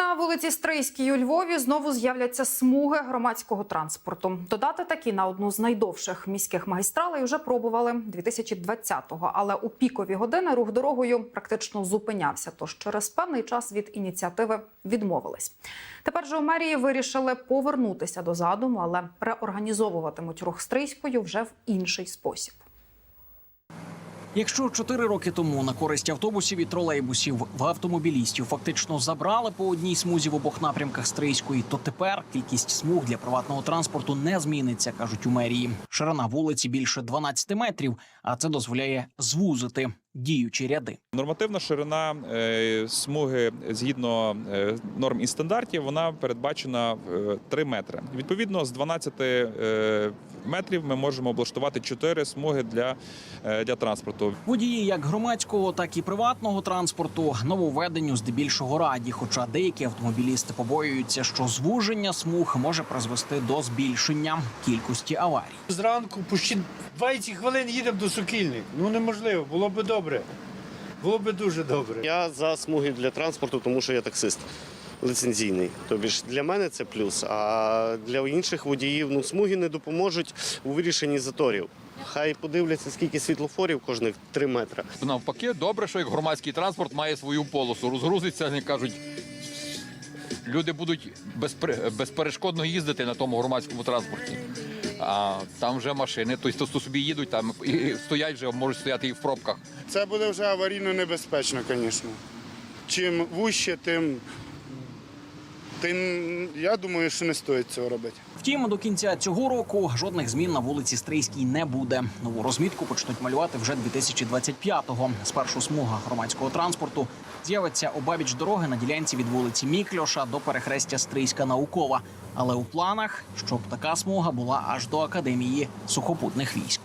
На вулиці Стрийській у Львові знову з'являться смуги громадського транспорту. Додати такі на одну з найдовших міських магістралей вже пробували 2020-го, але у пікові години рух дорогою практично зупинявся. Тож через певний час від ініціативи відмовились. Тепер же у мерії вирішили повернутися до задуму, але реорганізовуватимуть рух Стрийською вже в інший спосіб. Якщо чотири роки тому на користь автобусів і тролейбусів в автомобілістів фактично забрали по одній смузі в обох напрямках Стрийської, то тепер кількість смуг для приватного транспорту не зміниться, кажуть у мерії. Ширина вулиці більше 12 метрів, а це дозволяє звузити діючі ряди. Нормативна ширина е, смуги згідно е, норм і стандартів вона передбачена в 3 метри. Відповідно, з 12 е, метрів ми можемо облаштувати 4 смуги для, е, для транспорту. Водії як громадського, так і приватного транспорту нововведенню здебільшого раді. Хоча деякі автомобілісти побоюються, що звуження смуг може призвести до збільшення кількості аварій. Зранку почти 20 хвилин їдемо до Сокільник. Ну неможливо, було би добре. Було би дуже добре. Я за смуги для транспорту, тому що я таксист лицензійний. Тобі ж для мене це плюс. А для інших водіїв ну смуги не допоможуть у вирішенні заторів. Хай подивляться, скільки світлофорів кожних 3 метри. Навпаки, добре, що як громадський транспорт має свою полосу. Розгрузиться, вони кажуть, люди будуть безперешкодно їздити на тому громадському транспорті. А там вже машини, тобто хто собі їдуть, там і стоять вже, можуть стояти і в пробках. Це буде вже аварійно небезпечно, звісно. Чим вужче, тим, тим я думаю, що не стоїть цього робити. Втім, до кінця цього року жодних змін на вулиці Стрийській не буде. Нову розмітку почнуть малювати вже 2025-го. Спершу смуга громадського транспорту з'явиться обабіч дороги на ділянці від вулиці Мікльоша до перехрестя Стрийська наукова. Але у планах, щоб така смуга була аж до академії сухопутних військ.